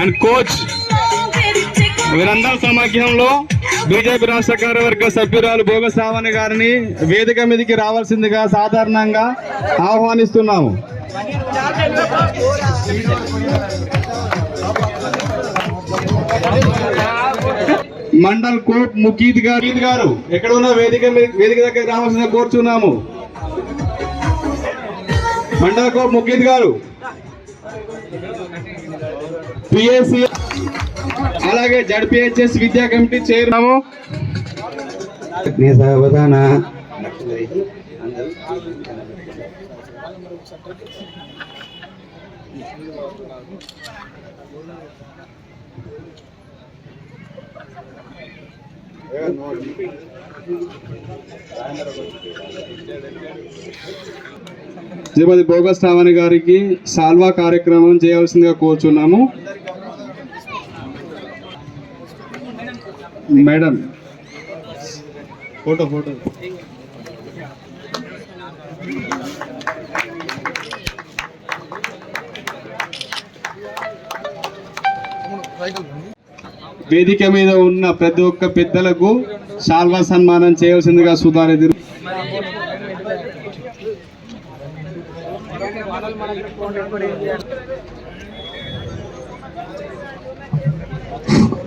And coach వీరందరి సమాఖ్యంలో BJP రాష్ట్ర కార్యవర్గ సభ్యురాలు భోగ శ్రావణి గారిని వేదిక మీదకి రావాల్సిందిగా సాధారణంగా ఆహ్వానిస్తున్నాము. మండల్ కోట్ ముకీద్ గారు గారు ఎక్కడ ఉన్న వేదిక వేదిక దగ్గర రావాల్సిందిగా కోరుచున్నాము మండల్ కోట్ ముకీద్ గారు. పిఎస్సి అలాగే జడ్పిహెచ్ఎస్ విద్యా కమిటీ సావధాన. శ్రీమతి భోగస్వామి గారికి సాల్వా కార్యక్రమం చేయవలసిందిగా కోరుచున్నాము. మేడం. Photo photo. వేదిక మీద ఉన్న ప్రతి ఒక్క పెద్దలకు శాల్వా సన్మానం చేయవలసిందిగా సుధారెడ్డి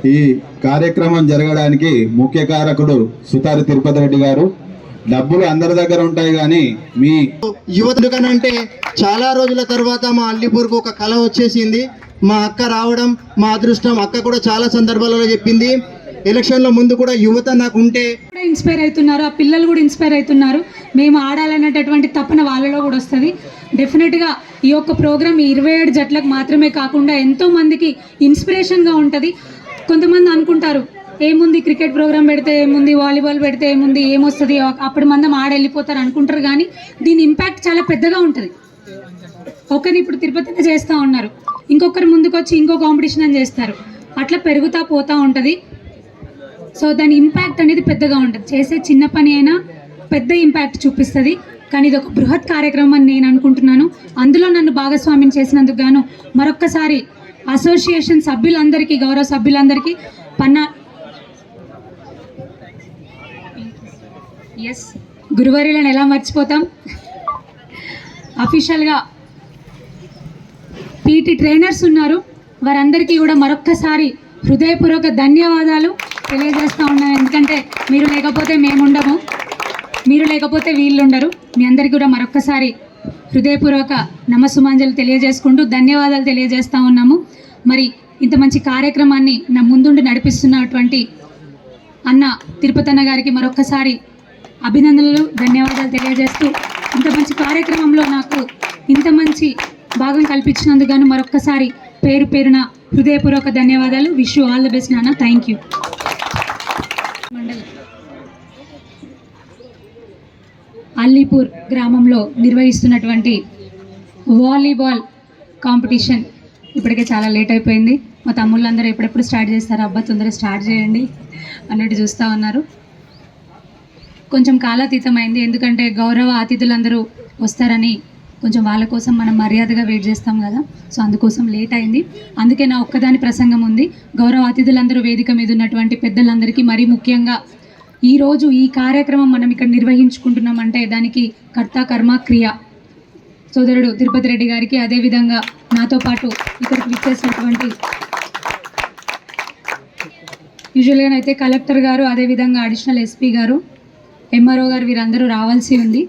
ఈ కార్యక్రమం జరగడానికి ముఖ్య కారకుడు సుతారి తిరుపతి రెడ్డి గారు డబ్బులు అందరి దగ్గర ఉంటాయి కానీ మీ యువతుకనంటే చాలా రోజుల తర్వాత మా అల్లిపూర్కు ఒక కళ వచ్చేసింది. మా అక్క రావడం మా అదృష్టం అక్క కూడా చాలా సందర్భాలలో చెప్పింది. ఎలక్షన్లో ముందు కూడా యువత నాకు ఉంటే కూడా ఇన్స్పైర్ అవుతున్నారు ఆ పిల్లలు కూడా ఇన్స్పైర్ అవుతున్నారు. మేము ఆడాలనేటటువంటి తపన వాళ్ళలో కూడా వస్తుంది. డెఫినెట్గా ఈ యొక్క ప్రోగ్రామ్ ఈ ఇరవై ఏడు జట్లకు మాత్రమే కాకుండా ఎంతో మందికి ఇన్స్పిరేషన్గా ఉంటుంది. కొంతమంది అనుకుంటారు ఏముంది క్రికెట్ ప్రోగ్రామ్ పెడితే ఏముంది వాలీబాల్ పెడితే ఏముంది ఏమొస్తుంది? అప్పుడు మందం ఆడ వెళ్ళిపోతారు అనుకుంటారు కానీ దీని ఇంపాక్ట్ చాలా పెద్దగా ఉంటుంది. ఒకరిని ఇప్పుడు తిరుపతిలో చేస్తూ ఉన్నారు. ఇంకొకరు ముందుకు వచ్చి ఇంకో కాంపిటీషన్ అని చేస్తారు. అట్లా పెరుగుతా పోతూ ఉంటుంది. సో దాని ఇంపాక్ట్ అనేది పెద్దగా ఉంటుంది. చేసే చిన్న పని అయినా పెద్ద ఇంపాక్ట్ చూపిస్తుంది. కానీ ఇది ఒక బృహత్ కార్యక్రమం అని నేను అనుకుంటున్నాను. అందులో నన్ను భాగస్వామ్యం చేసినందుకు గాను మరొక్కసారి అసోసియేషన్ సభ్యులందరికీ గౌరవ సభ్యులందరికీ పన్నా ఎస్ గురువారీలను ఎలా మర్చిపోతాం? అఫీషియల్గా పీటీ ట్రైనర్స్ ఉన్నారు. వారందరికీ కూడా మరొక్కసారి హృదయపూర్వక ధన్యవాదాలు తెలియజేస్తూ ఉన్నాను ఎందుకంటే మీరు లేకపోతే మేము ఉండము మీరు లేకపోతే వీళ్ళు ఉండరు మీ అందరికీ కూడా మరొక్కసారి హృదయపూర్వక నమస్సుమాంజలు తెలియజేసుకుంటూ ధన్యవాదాలు తెలియజేస్తూ ఉన్నాము. మరి ఇంత మంచి కార్యక్రమాన్ని నా ముందుండి నడిపిస్తున్నటువంటి అన్న తిరుపతన్న గారికి మరొక్కసారి అభినందనలు ధన్యవాదాలు తెలియజేస్తూ ఇంత మంచి కార్యక్రమంలో నాకు ఇంత మంచి భాగం కల్పించినందుకు గాను మరొక్కసారి పేరు పేరున హృదయపూర్వక ధన్యవాదాలు. Wish you all the best నాన్న. థ్యాంక్ యూ మండలి అల్లీపూర్ గ్రామంలో నిర్వహిస్తున్నటువంటి వాలీబాల్ కాంపిటీషన్ ఇప్పటికే చాలా లేట్ అయిపోయింది. మా తమ్ముళ్ళందరూ ఎప్పుడెప్పుడు స్టార్ట్ చేస్తారు అబ్బా తొందరగా స్టార్ట్ చేయండి అన్నట్టు చూస్తూ ఉన్నారు. కొంచెం కాలాతీతమైంది. ఎందుకంటే గౌరవ అతిథులందరూ వస్తారని కొంచెం వాళ్ళ కోసం మనం మర్యాదగా వెయిట్ చేస్తాం కదా. సో అందుకోసం లేట్ అయింది. అందుకే నా ఒక్కదాని ప్రసంగం ఉంది. గౌరవ అతిథులందరూ వేదిక మీద ఉన్నటువంటి పెద్దలందరికీ మరీ ముఖ్యంగా ఈరోజు ఈ కార్యక్రమం మనం ఇక్కడ నిర్వహించుకుంటున్నామంటే దానికి కర్త కర్మ క్రియ. సోదరుడు తిరుపతి రెడ్డి గారికి అదేవిధంగా నాతో పాటు ఇక్కడికి విచ్చేసినటువంటి అయితే కలెక్టర్ గారు అదేవిధంగా అడిషనల్ ఎస్పీ గారు ఎంఆర్ఓ గారు వీరందరూ రావాల్సి ఉంది.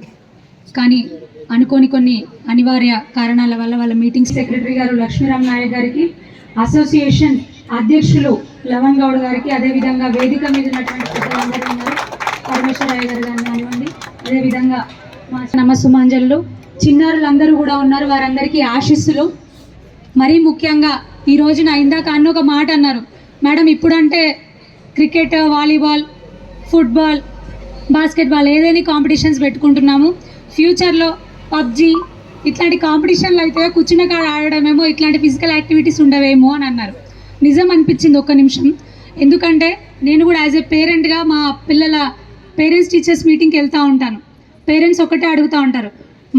కానీ అనుకోని కొన్ని అనివార్య కారణాల వల్ల వాళ్ళ మీటింగ్ సెక్రటరీ గారు లక్ష్మీరామ్ నాయక్ గారికి అసోసియేషన్ అధ్యక్షులు లవన్ గౌడ్ గారికి అదేవిధంగా వేదిక మీద ఉన్నటువంటి పెద్దలందరూ ఉన్నారు. పరమేశ్వరయ్య గారు గారిని కానివ్వండి అదేవిధంగా మా చిన్నారులు చిన్నారులందరూ కూడా ఉన్నారు. వారందరికీ ఆశీస్సులు. మరీ ముఖ్యంగా ఈ రోజున ఇందాక అన్న ఒక మాట అన్నారు. మేడం ఇప్పుడంటే క్రికెట్ వాలీబాల్ ఫుట్బాల్ బాస్కెట్బాల్ ఏదైనా కాంపిటీషన్స్ పెట్టుకుంటున్నాము? ఫ్యూచర్లో పబ్జి ఇట్లాంటి కాంపిటీషన్లు అయితే కూర్చున్న కాడ ఆడడమేమో ఇట్లాంటి ఫిజికల్ యాక్టివిటీస్ ఉండవేమో అని అన్నారు. నిజం అనిపించింది ఒక్క నిమిషం. ఎందుకంటే నేను కూడా యాజ్ ఏ పేరెంట్గా మా పిల్లల పేరెంట్స్ టీచర్స్ మీటింగ్కి వెళ్తూ ఉంటాను. పేరెంట్స్ ఒకటే అడుగుతూ ఉంటారు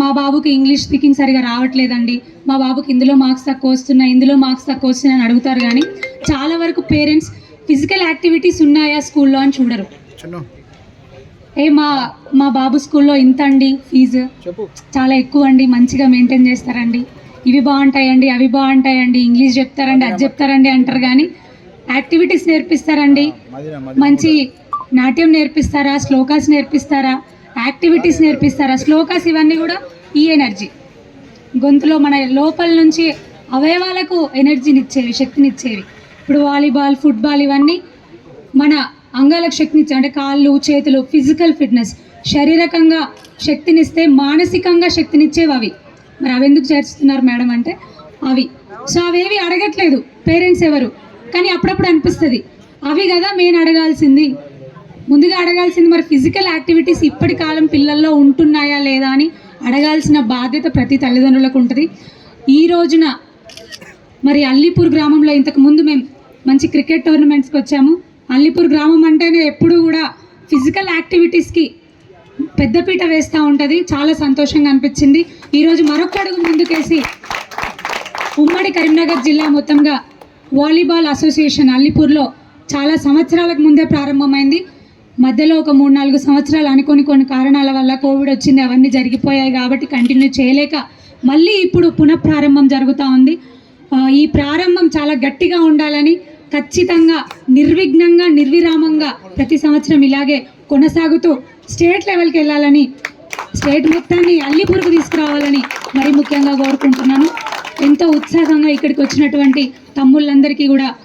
మా బాబుకి ఇంగ్లీష్ స్పీకింగ్ సరిగా రావట్లేదండి. మా బాబుకి ఇందులో మార్క్స్ తక్కువ వస్తున్నాయి ఇందులో మార్క్స్ తక్కువ వస్తున్నాయి అని అడుగుతారు. కానీ చాలా వరకు పేరెంట్స్ ఫిజికల్ యాక్టివిటీస్ ఉన్నాయా స్కూల్లో అని చూడరు. ఏ మా మా బాబు స్కూల్లో ఇంత అండి ఫీజు చాలా ఎక్కువ అండి మంచిగా మెయింటైన్ చేస్తారండి. ఇవి బాగుంటాయండి అవి బాగుంటాయండి ఇంగ్లీష్ చెప్తారండి అది చెప్తారండి అంటారు కానీ యాక్టివిటీస్ నేర్పిస్తారండి. మంచి నాట్యం నేర్పిస్తారా శ్లోకాస్ నేర్పిస్తారా యాక్టివిటీస్ నేర్పిస్తారా? శ్లోకాస్ ఇవన్నీ కూడా ఈ ఎనర్జీ. గొంతులో మన లోపల నుంచి అవయవాలకు ఎనర్జీనిచ్చేవి శక్తినిచ్చేవి. ఇప్పుడు వాలీబాల్ ఫుట్బాల్ ఇవన్నీ మన అంగాలకు శక్తినిచ్చే అంటే కాళ్ళు చేతులు ఫిజికల్ ఫిట్నెస్ శారీరకంగా శక్తినిస్తే మానసికంగా శక్తినిచ్చేవి అవి. మరి అవి ఎందుకు చేర్చుతున్నారు మేడం అంటే అవి. సో అవేవి అడగట్లేదు పేరెంట్స్ ఎవరు. కానీ అప్పుడప్పుడు అనిపిస్తుంది అవి కదా మెయిన్ అడగాల్సింది. ముందుగా అడగాల్సింది మరి ఫిజికల్ యాక్టివిటీస్ ఇప్పటి కాలం పిల్లల్లో ఉంటున్నాయా లేదా అని అడగాల్సిన బాధ్యత ప్రతి తల్లిదండ్రులకు ఉంటుంది. ఈ రోజున మరి అల్లీపూర్ గ్రామంలో ఇంతకు ముందు మేము మంచి క్రికెట్ టోర్నమెంట్స్కి వచ్చాము. అల్లీపూర్ గ్రామం అంటేనే ఎప్పుడు కూడా ఫిజికల్ యాక్టివిటీస్కి పెద్దపీట వేస్తూ ఉంటుంది. చాలా సంతోషంగా అనిపించింది. ఈరోజు మరొక అడుగు ముందుకేసి ఉమ్మడి కరీంనగర్ జిల్లా మొత్తంగా వాలీబాల్ అసోసియేషన్ అల్లిపూర్లో చాలా సంవత్సరాలకు ముందే ప్రారంభమైంది. మధ్యలో ఒక మూడు నాలుగు సంవత్సరాలు అనుకోని కొన్ని కారణాల వల్ల కోవిడ్ వచ్చింది. అవన్నీ జరిగిపోయాయి కాబట్టి కంటిన్యూ చేయలేక మళ్ళీ ఇప్పుడు పునఃప్రారంభం జరుగుతూ ఉంది. ఈ ప్రారంభం చాలా గట్టిగా ఉండాలని ఖచ్చితంగా నిర్విఘ్నంగా నిర్విరామంగా ప్రతి సంవత్సరం ఇలాగే కొనసాగుతూ స్టేట్ లెవెల్కి వెళ్ళాలని స్టేట్ మొత్తాన్ని అల్లిపూర్కు తీసుకురావాలని మరి ముఖ్యంగా కోరుకుంటున్నాను. ఎంతో ఉత్సాహంగా ఇక్కడికి వచ్చినటువంటి తమ్ముళ్ళందరికీ కూడా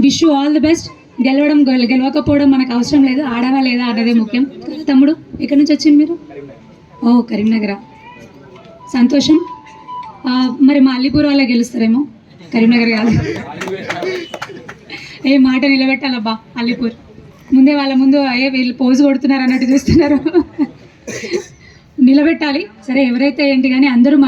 విష్ ఆల్ ది బెస్ట్. గెలవడం గెల- గెలవకపోవడం మనకు అవసరం లేదు. ఆడవా లేదా ఆడదే ముఖ్యం. తమ్ముడు ఎక్కడి నుంచి వచ్చింది మీరు? ఓ కరీంనగర్. సంతోషం. మరి మా అల్లిపూర్ వాళ్ళే గెలుస్తారేమో? కరీంనగర్ కాదు. ఏ మాట నిలబెట్టాలబ్బా అల్లిపూర్. ముందే వాళ్ళ ముందు ఏ వీళ్ళు పోజు కొడుతున్నారు అన్నట్టు చూస్తున్నారు. నిలబెట్టాలి. సరే ఎవరైతే ఏంటి కానీ అందరూ